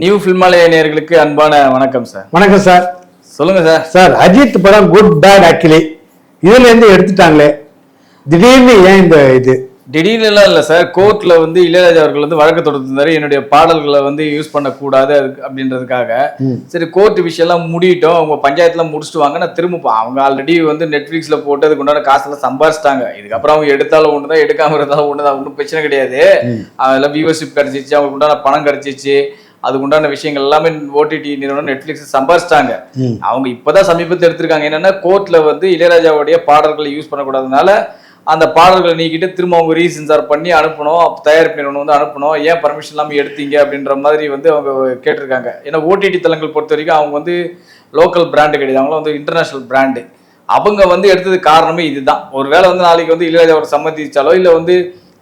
New ஃபில்மாலய நேயர்களுக்கு அன்பான வணக்கம் சார் வணக்கம் சார் சொல்லுங்க சார் சார் அஜித் படம் குட் பேட் அக்கிலி இதுல இருந்து எடுத்துட்டாங்களே. திடீர்னு ஏன் இந்த இது? திடீர்னுலாம் இல்லை சார் கோர்ட்ல வந்து இளையராஜா அவர்கள் வந்து வழக்கு தொடுத்திருந்தாரு. என்னுடைய பாடல்களை வந்து யூஸ் பண்ணக்கூடாது அதுக்கு அப்படின்றதுக்காக. சரி கோர்ட் விஷயம்லாம் முடியட்டும் அவங்க பஞ்சாயத்துலாம் முடிச்சுட்டு வாங்க நான் திரும்ப அவங்க ஆல்ரெடி வந்து நெட்ஃபிளிக்ஸ்ல போட்டு அதுக்கு உண்டான காசெல்லாம் சம்பாரிச்சிட்டாங்க. இதுக்கப்புறம் அவங்க எடுத்தாலும் ஒன்று தான் எடுக்காம இருந்தாலும் ஒன்று தான் ஒன்றும் பிரச்சனை கிடையாது. அதெல்லாம் வியூவர்ஷிப் கிடைச்சிச்சு அவங்களுக்கு உண்டான பணம் கிடைச்சிச்சு. அதுக்கு உண்டான விஷயங்கள் எல்லாமே ஓடிடி நிறுவனம் நெட்ஃபிளிக்ஸ் சம்பாரிச்சிட்டாங்க. அவங்க இப்பதான் சமீபத்தில் எடுத்திருக்காங்க. என்னன்னா கோர்ட்ல வந்து இளையராஜாவுடைய பாடல்களை யூஸ் பண்ணக்கூடாதனால அந்த பாடல்களை நீக்கிட்டு திரும்ப அவங்க ரீசென்சார் பண்ணி அனுப்பணும் தயாரிப்பு நிறுவனம் வந்து அனுப்பணும். ஏன் பர்மிஷன் இல்லாமல் எடுத்தீங்க அப்படின்ற மாதிரி வந்து அவங்க கேட்டிருக்காங்க. ஏன்னா ஓடிடி தளங்கள் பொறுத்த வரைக்கும் அவங்க வந்து லோக்கல் பிராண்டு கிடையாது. அவங்களும் வந்து இன்டர்நேஷனல் பிராண்டு அவங்க வந்து எடுத்தது காரணமே இதுதான். ஒருவேளை வந்து நாளைக்கு வந்து இளையராஜாவோட சம்மதிச்சாலோ இல்லை வந்து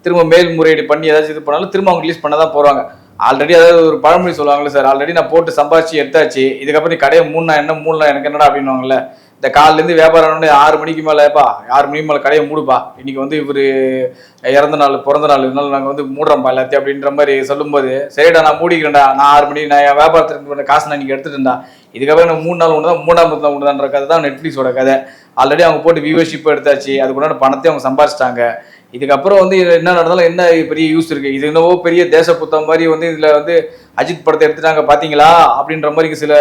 திரும்ப மேல்முறையீடு பண்ணி ஏதாச்சும் இது பண்ணாலும் திரும்ப அவங்க ரிலீஸ் பண்ண தான் போகிறாங்க ஆல்ரெடி அதாவது ஒரு பழமொழி சொல்லுவாங்கல்ல சார் ஆல்ரெடி நான் போட்டு சம்பாதிச்சு எடுத்தாச்சு இதுக்கப்புறம் நீ கடையை மூணு என்ன மூணுனா எனக்கு என்னடா அப்படின்னுவாங்கல்ல இந்த காலிலேருந்து வியாபாரம் ஆறு மணிக்கு மேலேப்பா ஆறு மணிக்கு மேலே கடையை மூடுப்பா. இன்னைக்கு வந்து இவர் இறந்த நாள் பிறந்த நாள் இதனால நாங்கள் வந்து மூடுறோம்ப்பா எல்லாத்தையும் அப்படின்ற மாதிரி சொல்லும்போது சரிடா நான் மூடிக்கிறேன்டா நான் ஆறு மணி நான் என் வியாபாரத்துக்கு காசு நான் இன்னைக்கு எடுத்துட்டேன்டா. இதுக்கப்புறம் நான் மூணு நாள் ஒன்று தான் மூணாம் தான் ஒன்று கதை தான் நெட்ஃப்ளிக்ஸோட கதை. ஆல்ரெடி அவங்க போட்டு வியூவர்ஷிப்பை எடுத்தாச்சு அதுக்குண்டான பணத்தையும் அவங்க சம்பாரிச்சிட்டாங்க. இதுக்கப்புறம் வந்து இதுல என்ன நடந்தாலும் என்ன பெரிய யூஸ் இருக்கு? இது என்னவோ பெரிய தேச புத்தகம் மாதிரி வந்து இதுல வந்து அஜித் படத்தை எடுத்துட்டாங்க பாத்தீங்களா? அப்படின்ற மாதிரி சில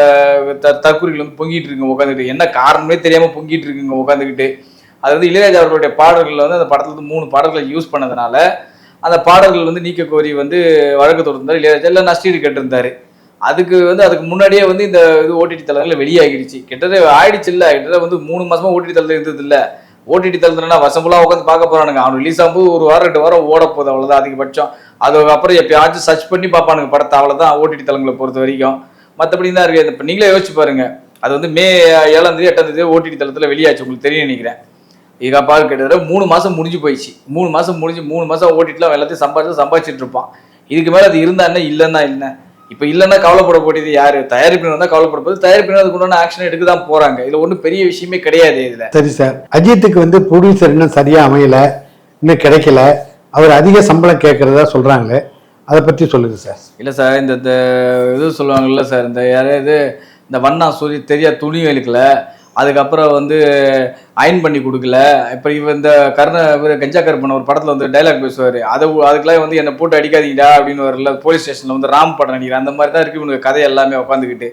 த- தற்கொலைகள் வந்து பொங்கிட்டு இருக்குங்க உட்காந்துக்கிட்டு என்ன காரணமே தெரியாம பொங்கிட்டு இருக்குங்க உட்காந்துக்கிட்டு அது வந்து இளையராஜா அவர்களுடைய பாடல்கள் வந்து அந்த படத்துல வந்து மூணு பாடல்களை யூஸ் பண்ணதுனால அந்த பாடல்கள் வந்து நீக்க கோரி வந்து வழக்கு தொடர்ந்தார் இளையராஜா. இல்லை நஷ்டீடு கேட்டிருந்தாரு. அதுக்கு வந்து அதுக்கு முன்னாடியே வந்து இந்த இது ஓடிடி தளங்களில் வெளியாகிடுச்சு. கிட்டத்தட்ட ஆயிடுச்சு இல்லை. கிட்டத்தட்ட வந்து மூணு மாசமா ஓடிடி தளத்தில் இருந்தது இல்லை. ஓடிடி தளத்துலனா வருஷம் ஃபுல்லாக உட்காந்து பார்க்க போறானுங்க. அவன் ரிலீஸ் ஆகும்போது ஒரு வாரம் ரெண்டு வாரம் ஓட போகுது அவ்வளோதான் அதிகபட்சம். அதுக்கப்புறம் எப்பயாச்சும் சர்ச் பண்ணி பார்ப்பானுங்க படத்தை. அவ்வளோதான் ஓடிடி தளங்களை பொறுத்த வரைக்கும். மற்றபடி தான் இருக்குது இப்போ நீங்களே யோசிச்சு பாருங்க. அது வந்து மே ஏழாம் தேதி எட்டாம் தேதி ஓடிடி தளத்தில் வெளியாச்சு. உங்களுக்கு தெரியும் நினைக்கிறேன். இதுக்கப்பால் கிட்டத்தட்ட மூணு மாதம் முடிஞ்சு போயிடுச்சு. மூணு மாதம் முடிஞ்சு மூணு மாதம் ஓட்டிட்டுலாம் எல்லாத்தையும் சம்பாதிச்சு சம்பாதிச்சிட்டு இருப்பான். இதுக்கு மேலே அது இருந்தா என்ன இல்லைன்னா இல்லை இப்போ இல்லைன்னா கவலைப்பட போட்டியது யாரு? தயாரிப்பினர் தான் கவலைப்பட போகுது தயாரிப்பினர் அதுக்கு உண்டான ஆக்ஷன் எடுக்க தான் போறாங்க. இதுல ஒன்றும் பெரிய விஷயமே கிடையாது இதுல. சரி சார் அஜித்துக்கு வந்து ப்ரொடியூசர் இன்னும் சரியா அமையல. இன்னும் கிடைக்கல. அவர் அதிக சம்பளம் கேட்கறதா சொல்றாங்க அதை பத்தி சொல்லுங்க சார் இல்ல சார் இந்த இந்த இது சொல்லுவாங்கல்ல சார் இந்த யாராவது இந்த வண்ணா சொல்லி தெரியா துணி எடுக்கல அதுக்கப்புறம் வந்து அயன் பண்ணி கொடுக்கல. இப்போ இவ இந்த கர்ண இவர் கஞ்சா கருப்பன் ஒரு படத்தில் வந்து டைலாக் பேசுவார். அதை அதுக்கெல்லாம் வந்து என்னை போட்டு அடிக்காதீங்கடா அப்படின்னு வரல. போலீஸ் ஸ்டேஷனில் வந்து ராம் படம் நடிக்கிறேன் அந்த மாதிரி தான் இருக்குது இவனுக்கு கதை எல்லாமே உட்காந்துக்கிட்டு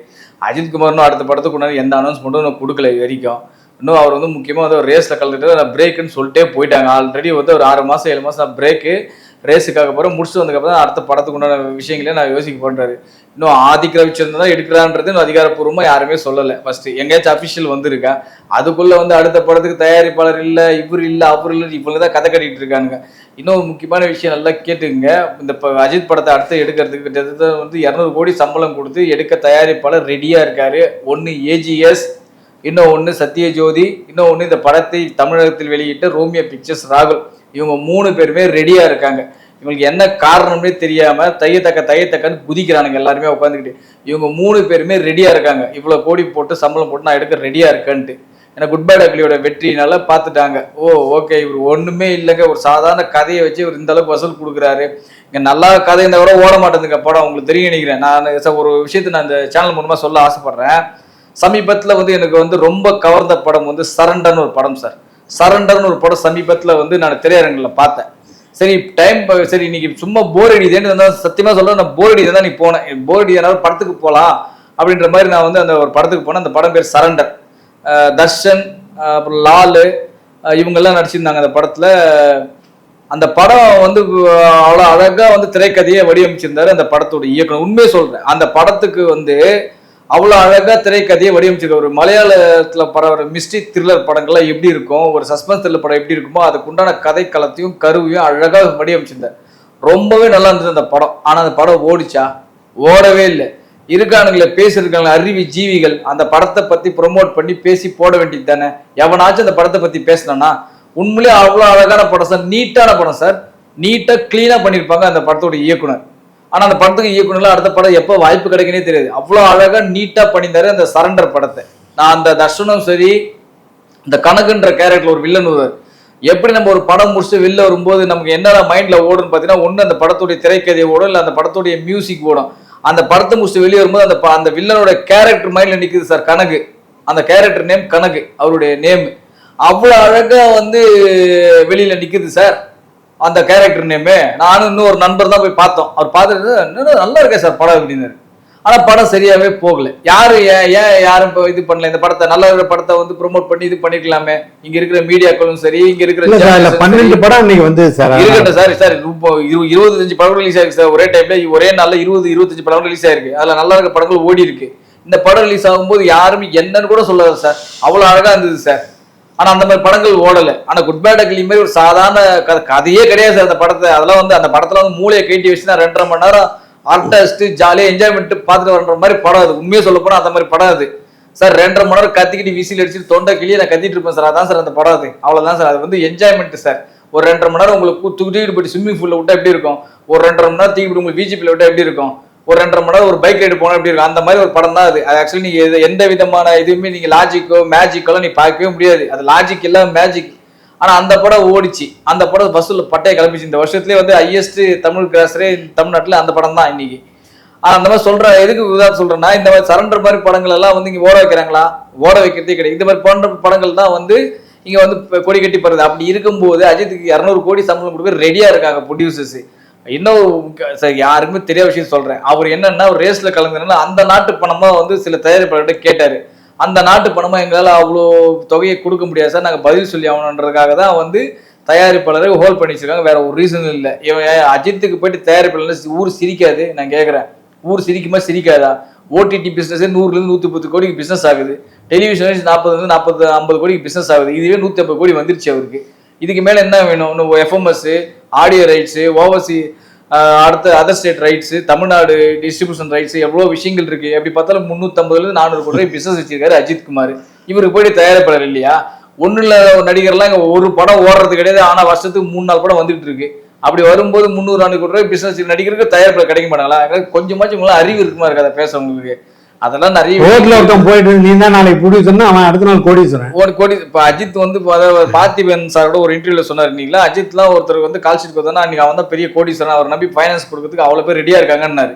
அஜித் குமார்னு அடுத்த படத்துக்கு முன்னாடி எந்த அனௌன்ஸ்மெண்ட்டும் நான் கொடுக்கல இது வரைக்கும். இன்னும் அவர் வந்து முக்கியமாக வந்து ஒரு ரேஸில் கலந்துட்டு பிரேக்குன்னு சொல்லிட்டே போயிட்டாங்க. ஆல்ரெடி வந்து ஒரு ஆறு மாதம் ஏழு மாதம் பிரேக்கு ரேஸுக்காக போகிறோம் முடிச்சுட்டு வந்ததுக்கப்புறம் தான் அடுத்த படத்துக்கு உண்டான விஷயங்களே நான் யோசிக்க பண்ணுறாரு இன்னும் ஆதிக்க ரவிச்சந்திரன் தான் எடுக்கிறான்றது இன்னும் அதிகாரப்பூர்வமாக யாருமே சொல்லலை. ஃபர்ஸ்ட் எங்கேயாச்சும் அஃபிஷியல் வந்திருக்கா? அதுக்குள்ளே வந்து அடுத்த படத்துக்கு தயாரிப்பாளர் இல்லை இவர் இல்லை அவர் இல்லை இவங்க தான் கதை கட்டிட்டு இருக்காங்க இன்னொரு முக்கியமான விஷயம் நல்லா கேட்டுங்க. இந்த இப்போ அஜித் படத்தை அடுத்து எடுக்கிறதுக்கு கிட்டத்தட்ட வந்து இரநூறு கோடி சம்பளம் கொடுத்து எடுக்க தயாரிப்பாளர் ரெடியாக இருக்காரு. ஒன்று ஏஜிஎஸ் இன்னும் ஒன்று சத்யஜோதி இன்னும் ஒன்று இந்த படத்தை தமிழகத்தில் வெளியிட்ட ரோமியோ பிக்சர்ஸ் ராகுல். இவங்க மூணு பேருமே ரெடியாக இருக்காங்க. இவங்களுக்கு என்ன காரணம்னே தெரியாம தையத்தக்க தையத்தக்கன்னு குதிக்கிறானுங்க எல்லாருமே உட்காந்துக்கிட்டு இவங்க மூணு பேருமே ரெடியாக இருக்காங்க. இவ்வளோ கோடி போட்டு சம்பளம் போட்டு நான் எடுக்க ரெடியாக இருக்கேன்ட்டு. ஏன்னா குட் பை அக்லியோட வெற்றினால பார்த்துட்டாங்க. ஓ ஓகே இவர் ஒன்றுமே இல்லைங்க. ஒரு சாதாரண கதையை வச்சு இவர் இந்த அளவுக்கு வசூல் கொடுக்குறாரு. இங்கே நல்லா கதை இந்த கூட ஓட மாட்டேங்குதுங்க படம். உங்களுக்கு தெரியும் நினைக்கிறேன். நான் ஒரு விஷயத்தை நான் இந்த சேனல் மூலமாக சொல்ல ஆசைப்படுறேன். சமீபத்தில் வந்து எனக்கு வந்து ரொம்ப கவர்ந்த படம் வந்து சரண்டன்னு ஒரு படம் சார் சரண்டர்னு ஒரு படம் சமீபத்தில் வந்து நான் திரையரங்கில் பார்த்தேன். சரி டைம் சரி இன்னைக்கு சும்மா போர் அடிதேன்னு இருந்தால் சத்தியமாக சொல்ல நான் போர் அடிதான் தான் நீ போனேன் போர் அடிக்கிறனால படத்துக்கு போகலாம் அப்படின்ற மாதிரி நான் வந்து அந்த ஒரு படத்துக்கு போனேன். அந்த படம் பேர் சரண்டர். தர்ஷன் அப்புறம் லாலு இவங்கெல்லாம் நடிச்சிருந்தாங்க அந்த படத்தில். அந்த படம் வந்து அவ்வளோ அழகாக வந்து திரைக்கதையை வடிவமைச்சிருந்தாரு அந்த படத்தோட இயக்குனர். உண்மையை சொல்கிறேன் அந்த படத்துக்கு வந்து அவ்வளோ அழகாக திரைக்கதையை வடிவமைச்சிருக்க ஒரு மலையாளத்தில் பரவ மிஸ்ட்ரி த்ரில்லர் படங்கள்லாம் எப்படி இருக்கும்? ஒரு சஸ்பென்ஸ் த்ரில்லர் படம் எப்படி இருக்குமோ அதுக்குண்டான கதை களத்தையும் கருவையும் அழகாக வடிவமைச்சிருந்தார். ரொம்பவே நல்லா இருந்தது அந்த படம். ஆனால் அந்த படம் ஓடிச்சா? ஓடவே இல்லை. இருக்கானுங்களே பேசியிருக்காங்க அறிவி ஜீவிகள் அந்த படத்தை பற்றி ப்ரொமோட் பண்ணி பேசி போட வேண்டியது தானே? எவனாச்சும் அந்த படத்தை பற்றி பேசினானா? உண்மையிலேயே அவ்வளோ அழகான படம் சார். நீட்டான படம் சார். நீட்டாக க்ளீனாக பண்ணியிருப்பாங்க அந்த படத்தோட இயக்குனர். ஆனா அந்த படத்துக்கு இயக்குனர்ல அடுத்த படம் எப்போ வாய்ப்பு கிடைக்குன்னே தெரியாது. அவ்வளோ அழகா நீட்டா பண்ணியிருந்தாரு அந்த சரண்டர் படத்தை. நான் அந்த தர்ஷனும் சரி இந்த கணக்குன்ற கேரக்டர் ஒரு வில்லன் வருவார். எப்படி நம்ம ஒரு படம் முடிச்சுட்டு வெளில வரும்போது நமக்கு என்னென்ன மைண்ட்ல ஓடுன்னு பார்த்தீங்கன்னா ஒன்று அந்த படத்துடைய திரைக்கதை ஓடும் இல்லை அந்த படத்துடைய மியூசிக் ஓடும். அந்த படத்தை முடிச்சுட்டு வெளியே வரும்போது அந்த அந்த வில்லனோட கேரக்டர் மைண்ட்ல நிக்குது சார் கணக்கு அந்த கேரக்டர் நேம் கணக்கு அவருடைய நேம் அவ்வளவு அழகா வந்து வெளியில நிக்குது சார் அந்த கேரக்டர் நேமு நானும் இன்னும் ஒரு நண்பர் தான் போய் பார்த்தோம். அவர் பார்த்துட்டு "இன்னும் நல்லா இருக்கே சார் படம் அப்படின்னாரு. ஆனா படம் சரியாவே போகல. யாரு ஏன் ஏன் யாரும் இப்போ இது பண்ணல? இந்த படத்தை நல்ல இருக்கிற படத்தை வந்து ப்ரோமோட் பண்ணி இது பண்ணிருக்கலாமே. இங்க இருக்கிற மீடியாக்களும் சரி இங்க இருக்கிற பன்னெண்டு. படம் இன்னைக்கு வந்து சார் இருக்கட்டும் சார் சார் இப்போ இரு- இருபத்தஞ்சு படம் ரிலீஸ் ஆயிருக்கு சார். ஒரே டைம்ல ஒரே நாள்ல இருபது இருபத்தஞ்சு படம் ரிலீஸ் ஆயிருக்கு. அதுல நல்லா இருக்க படங்கள் ஓடி இருக்கு. இந்த படம் ரிலீஸ் ஆகும்போது யாரும் என்னன்னு கூட சொல்லாது சார். அவ்வளவு அழகா இருந்தது சார். ஆனா அந்த மாதிரி படங்கள் ஓடல. ஆனா குட் பேட் அக்லி மாதிரி ஒரு சாதாரண கதையே கிடையாது சார் அந்த படத்தை. அதெல்லாம் வந்து அந்த படத்துல வந்து மூளையை கேட்டி வச்சு நான் ரெண்டரை மணி நேரம் அரட்டை ஜாலியா என்ஜாய்மெண்ட் பார்த்துட்டு வர்ற மாதிரி படம் அது. உண்மையை சொல்ல போனா அந்த மாதிரி படம் அது. சார் ரெண்டரை மணி நேரம் கத்திக்கிட்டு விசில் அடிச்சுட்டு தொண்டை கிளியே நான் கத்திட்டு இருப்பேன் சார் அதான் சார் அந்த படம் அது. அவ்வளவுதான் சார் அது வந்து என்ஜாய்மெண்ட் சார் ஒரு ரெண்டரை மணி நேரம் உங்களுக்கு தூக்கிட்டு போயிட்டு ஸ்விம்மிங் பூல்ல விட்டா எப்படி இருக்கும்? ஒரு ரெண்டரை மணி நேரம் தூக்கிட்டு உங்களுக்கு பிஜிபியில் விட்டா எப்படி இருக்கும்? ஒரு ரெண்டரை மணி நேரம் ஒரு பைக் ரைடு போனா எப்படி இருக்கும்? அந்த மாதிரி ஒரு படம் தான் அது. அது ஆக்சுவலி நீங்க எது- எந்த விதமான இதுவுமே நீங்க லாஜிக்கோ மேஜிக்கோ நீ பார்க்கவே முடியாது. அது லாஜிக் இல்ல மேஜிக் ஆனா அந்த படம் ஓடிச்சு. அந்த படம் வசூல் பட்டையை கிளம்பிச்சு. இந்த வருஷத்துலயே வந்து ஹையஸ்ட் தமிழ் கிராசரே தமிழ்நாட்டுல அந்த படம் தான் இன்னைக்கு. ஆனால் அந்த மாதிரி சொல்கிற எதுக்கு உதாரணம் சொல்கிறேன்னா இந்த மாதிரி சரண்டர் மாதிரி படங்கள் எல்லாம் வந்து இங்கே ஓட வைக்கிறாங்களா? ஓட வைக்கிறதே கிடையாது. இந்த மாதிரி போன்ற படங்கள் தான் வந்து இங்கே வந்து கொடி கட்டி போகிறது அப்படி இருக்கும்போது அஜித்துக்கு இரநூறு கோடி சம்பளம் கொடுக்க ரெடியாக இருக்காங்க ப்ரொடியூசர்ஸ் இன்னும் சரி யாருக்குமே தெரியாத விஷயம் சொல்றேன். அவர் என்னன்னா ஒரு ரேஸ்ல கலந்துனா அந்த நாட்டு பணமா வந்து சில தயாரிப்பாளர்கிட்ட கேட்டாரு. அந்த நாட்டு பணமா எங்களால் அவ்வளோ தொகையை கொடுக்க முடியாது சார் நாங்கள் பதில் சொல்லி ஆகணுன்றதுக்காக தான் வந்து தயாரிப்பாளரை ஹோல்ட் பண்ணி வச்சிருக்காங்க. வேற ஒரு ரீசன் இல்லை. இவன் ஏன் அஜித்துக்கு போயிட்டு தயாரிப்பாளர் ஊர் சிரிக்காது நான் கேட்குறேன் ஊர் சிரிக்குமா சிரிக்காதா? ஓடிடி பிசினஸ் நூறுலேருந்து நூற்றி பத்து கோடிக்கு பிஸ்னஸ் ஆகுது. டெலிவிஷன் நாற்பதுலேருந்து நாற்பது ஐம்பது கோடிக்கு பிஸ்னஸ் ஆகுது. இதுவே நூற்றி ஐம்பது கோடி வந்துருச்சு அவருக்கு. இதுக்கு மேலே என்ன வேணும்? இன்னும் எஃப்எம்எஸ் ஆடியோ ரைட்ஸு ஓவர்சி அடுத்த other state rights Tamil Nadu distribution rights எவ்வளோ விஷயங்கள் இருக்கு. எப்படி பார்த்தாலும் முந்நூற்றம்பதுலேருந்து நானூறு கோடி பிசினஸ் வச்சிருக்காரு அஜித் குமார். இவருக்கு போயிட்டு தயாரிப்பாளர் இல்லையா? ஒன்றும் இல்லை நடிகர்லாம் இங்கே ஒரு படம் ஓடுறது கிடையாது. ஆனால் வருஷத்துக்கு மூணு நாலு படம் வந்துட்டு இருக்கு. அப்படி வரும்போது முந்நூறு நானூறு கோடி ரூபாய் பிசினஸ் நடிகருக்கு தயாரிப்பாளர் கிடைக்க மாட்டாங்களா? கொஞ்சமாச்சும் உங்களால் அறிவு இருக்குமா இருக்காத பேசுறவங்களுக்கு? அதெல்லாம் நிறைய ரோட்ல ஒருத்தன் போயிட்டு நீ தான் நாளைக்கு ப்ரொடியூசர்னா அவன் அடுத்த நாள் கோடீஸ்வரன். ஒரு கோடி இப்போ அஜித் வந்து பார்த்திபன் சாரோட ஒரு இன்டர்வியூல சொன்னார் இல்லைங்களா அஜித்லாம் ஒருத்தர் வந்து கால் ஷீட் கொடுத்தா அன்னைக்கு அவன் தான் பெரிய கோடீஸ்வரன் அவர் நம்பி ஃபைனான்ஸ் கொடுக்கறதுக்கு அவ்வளோ பேர் ரெடியா இருக்காங்கன்னாரு.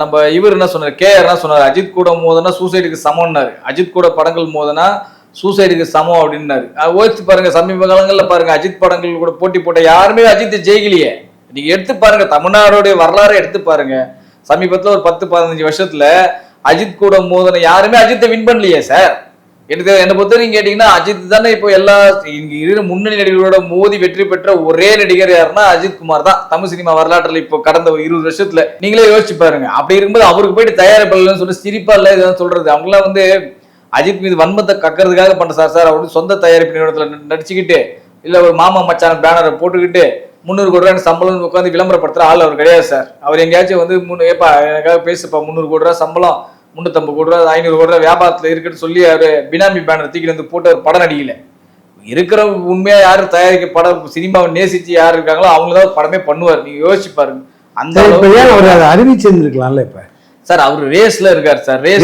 நம்ம இவர் என்ன சொன்னார்? கே என்ன சொன்னார் அஜித் கூட மோதனா சூசைடுக்கு சமம்னாரு. அஜித் கூட படங்கள் மோதனா சூசைடுக்கு சமம் அப்படின்னாரு. ஓய்த்து பாருங்க சமீப காலங்கள்ல பாருங்க அஜித் படங்கள் கூட போட்டி போட்ட யாருமே அஜித் ஜெயிக்கலையே. நீங்க எடுத்து பாருங்க தமிழ்நாடுடைய வரலாறு எடுத்து பாருங்க. சமீபத்தில் ஒரு பத்து பதினஞ்சு வருஷத்துல அஜித் கூட மோதன யாருமே அஜித்தை வின் பண்ணலையே சார் எனக்கு என்னை பொறுத்த வரைக்கும் கேட்டீங்கன்னா அஜித் தானே இப்போ எல்லா இங்கே இருக்கிற முன்னணி நடிகர்களோட மோதி வெற்றி பெற்ற ஒரே நடிகர் யாருன்னா அஜித் குமார் தான். தமிழ் சினிமா வரலாற்றுல இப்போ கடந்த ஒரு இருபது வருஷத்துல நீங்களே யோசிச்சு பாருங்க. அப்படி இருக்கும்போது அவருக்கு போயிட்டு தயாரிப்பாளர்னு சொல்லி சிரிப்பா இல்ல இதெல்லாம் சொல்றது? அவங்களாம் வந்து அஜித் மீது வன்மத்தை கக்கறதுக்காக பண்ற சார் சார் அவர் சொந்த தயாரிப்பு நிறுவனத்துல நடிச்சுக்கிட்டு இல்ல ஒரு மாமா மச்சான பேனரை போட்டுக்கிட்டு முந்நூறு கோடி ரூபாய் சம்பளம் உட்காந்து விளம்பரப்படுத்துற ஆள் அவர் கிடையாது சார். அவர் எங்கேயாச்சும் வந்து முன்னு ஏப்பா எனக்காக பேசுப்பா முந்நூறு கோடி ரூபாய் சம்பளம் முந்நூற்றம்பது கோடி ரூபா ஐநூறு கோடி ரூபா வியாபாரத்தில் இருக்குன்னு சொல்லி அவர் பினாமி பேனர் தூக்கிட்டு வந்து போட்டு அவர் படம் நடிக்கல. இருக்கிற உண்மையா யாரு தயாரிக்க படம் சினிமாவை நேசிச்சு யார் இருக்காங்களோ அவங்க தான் படமே பண்ணுவார். நீங்க யோசிச்சு பாருங்க. அந்த அவர் அதை அறிவிச்சிருந்துருக்கலாம்ல இப்ப? சார் அவர் ரேஸ்ல இருக்கார் சார். ரேஸ்.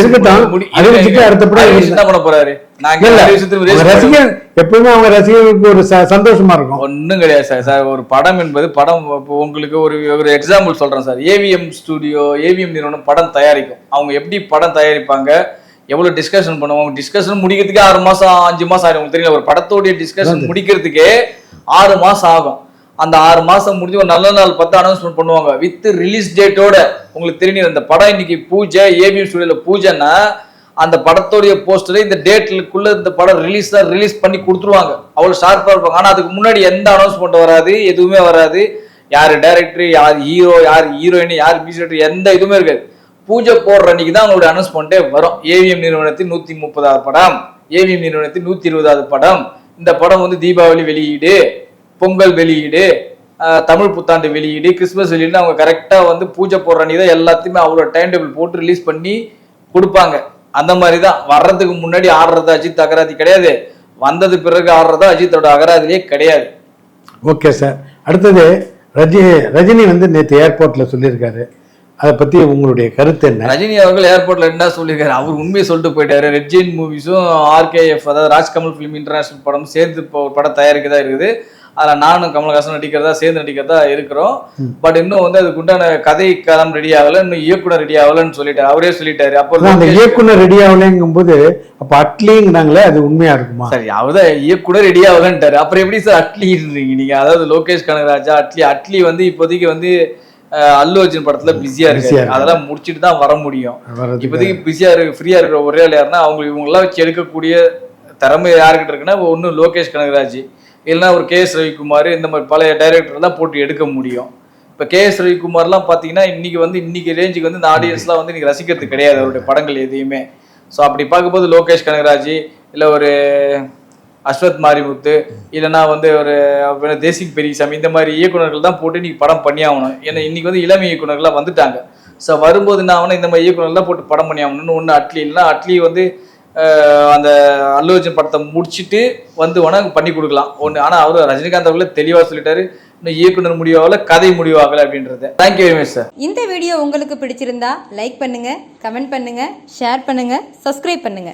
அறிவிச்சுட்டு அடுத்த படம் என்ன பண்ண போறாரு? ரசிகர் எப்பவுமே அவங்க ரசிகர்களுக்கு ஒரு சந்தோஷமா இருக்கும். ஒன்றும் கிடையாது சார். சார் ஒரு படம் என்பது படம் உங்களுக்கு ஒரு ஒரு எக்ஸாம்பிள் சொல்றேன் சார். ஏவிஎம் ஸ்டுடியோ ஏவிஎம் நிறுவனம் படம் தயாரிக்கும். அவங்க எப்படி படம் தயாரிப்பாங்க? எவ்வளவு டிஸ்கஷன் பண்ணுவாங்க? டிஸ்கஷன் முடிக்கிறதுக்கே ஆறு மாசம் அஞ்சு மாசம் ஆயிடும். உங்களுக்கு தெரியல ஒரு படத்தோடைய டிஸ்கஷன் முடிக்கிறதுக்கே ஆறு மாசம் ஆகும். அந்த ஆறு மாசம் முடிஞ்சு ஒரு நல்ல நாள் பார்த்து அனௌன்ஸ்மெண்ட் பண்ணுவாங்க. வித் ரிலீஸ் டேட்டோட உங்களுக்கு தெரியும் இந்த படம் இன்னைக்கு பூஜை ஏவிஎம் ஸ்டுடியோல பூஜைன்னா அந்த படத்தோடைய போஸ்டரை இந்த டேட்லுக்குள்ள இந்த படம் ரிலீஸ் தான் ரிலீஸ் பண்ணி கொடுத்துருவாங்க. அவ்வளவு ஷார்ப்பா இருப்பாங்க. ஆனா அதுக்கு முன்னாடி எந்த அனௌன்ஸ்மெண்ட் வராது எதுவுமே வராது. யார் டைரக்டர் யார் ஹீரோ யார் ஹீரோயின் யார் மியூசிக் எந்த இதுவுமே இருக்காது. பூஜை போடுற அன்னைக்கு தான் அவங்களுடைய அனௌன்ஸ்மெண்ட்டே வரும். ஏவிஎம் நிறுவனத்தின் நூத்தி முப்பதாவது படம். ஏவிஎம் நிறுவனத்தின் நூத்தி இருபதாவது படம். இந்த படம் வந்து தீபாவளி வெளியீடு பொங்கல் வெளியீடு தமிழ் புத்தாண்டு வெளியீடு கிறிஸ்மஸ் வெளியீடு அவங்க கரெக்டாக வந்து பூஜை போடுற அன்னைக்கு தான் எல்லாத்தையுமே அவ்வளோ டைம் டேபிள் போட்டு ரிலீஸ் பண்ணி கொடுப்பாங்க. அந்த மாதிரி தான் வர்றதுக்கு முன்னாடி ஆடுறது அஜித் அகராதி கிடையாது. வந்தது பிறகு ஆடுறது அஜித்தோட அகராதிலே கிடையாது. Okay sir. அடுத்தது ரஜினி ரஜினி வந்து நேற்று ஏர்போர்ட்ல சொல்லியிருக்காரு. அதை பத்தி உங்களுடைய கருத்து என்ன? ரஜினி அவர்கள் ஏர்போர்ட்ல என்ன சொல்லியிருக்காரு? அவர் உண்மையை சொல்லிட்டு போயிட்டாரு. ரெட் ஜெயின் மூவிஸும் ஆர்கேஎஃப் அதாவது ராஜ்கமல் ஃபிலிம் இன்டர்நேஷனல் படம் ஒரு படம் தயாரிக்க தான் இருக்குது. அதில் நானும் கமலஹாசன் நடிக்கிறதா சேர்ந்து நடிக்கிறதா இருக்கிறோம். பட் இன்னும் வந்து அதுக்கு உண்டான கதை களம் ரெடி ஆகல இன்னும் இயக்குனர் ரெடி ஆகலன்னு சொல்லிட்டாரு. அவரே சொல்லிட்டாரு. அப்போ அந்த இயக்குனர் ரெடி ஆகலைங்கும் போது அப்ப அட்லிங்கிறாங்களே அது உண்மையா இருக்குமா? சரி அவர்தான் இயக்குனர் ரெடி ஆகலன்ட்டாரு. அப்புறம் எப்படி சார் அட்லின்றீங்க நீங்க? அதாவது லோகேஷ் கனகராஜா அட்லி. அட்லி வந்து இப்போதைக்கு வந்து அல்லு அர்ஜுன் படத்துல பிஸியா இருக்கு. அதெல்லாம் முடிச்சிட்டு தான் வர முடியும். இப்போதைக்கு பிஸியா இருக்கு ஃப்ரீயா இருக்கிற ஒரே ஆள் யாருன்னா அவங்க இவங்கெல்லாம் வச்சு எடுக்கக்கூடிய திறமை யாருக்கிட்ட இருக்குன்னா ஒன்று லோகேஷ் கனகராஜ். இல்லைன்னா ஒரு கே எஸ் ரவிக்குமார் இந்த மாதிரி பழைய டைரக்டர் தான் போட்டு எடுக்க முடியும். இப்போ கே எஸ் ரவிக்குமார்லாம் பார்த்தீங்கன்னா இன்றைக்கி வந்து இன்றைக்கி ரேஞ்சுக்கு வந்து இந்த ஆடியன்ஸ்லாம் வந்து இன்றைக்கி ரசிக்கிறது கிடையாது. அவருடைய படங்கள் எதையுமே. ஸோ அப்படி பார்க்கும்போது லோகேஷ் கனகராஜ் இல்லை ஒரு அஸ்வத் மாரிமுத்து இல்லைன்னா வந்து ஒரு தேசிக் பெரியசாமி இந்த மாதிரி இயக்குனர்கள் தான் போட்டு இன்றைக்கி படம் பண்ணி ஆகணும் ஏன்னா இன்றைக்கி வந்து இளமை இயக்குனர்கள்லாம் வந்துட்டாங்க. ஸோ வரும்போது என்ன ஆகணும் இந்த மாதிரி இயக்குனர்லாம் போட்டு படம் பண்ணி ஆகணும்னு ஒன்று அட்லி இல்லைனா அட்லி வந்து அந்த அல்லு அர்ஜுன் படத்தை முடிச்சுட்டு வந்து உனக்கு பண்ணி கொடுக்கலாம். ஒன்று ஆனால் அவர் ரஜினிகாந்த் அவர்களே தெளிவாக சொல்லிட்டாரு. இன்னும் இயக்குனர் முடிவாகல கதை முடிவாகல அப்படின்றது. Thank you very much sir இந்த வீடியோ உங்களுக்கு பிடிச்சிருந்தா லைக் பண்ணுங்க கமெண்ட் பண்ணுங்க ஷேர் பண்ணுங்க சப்ஸ்கிரைப் பண்ணுங்க.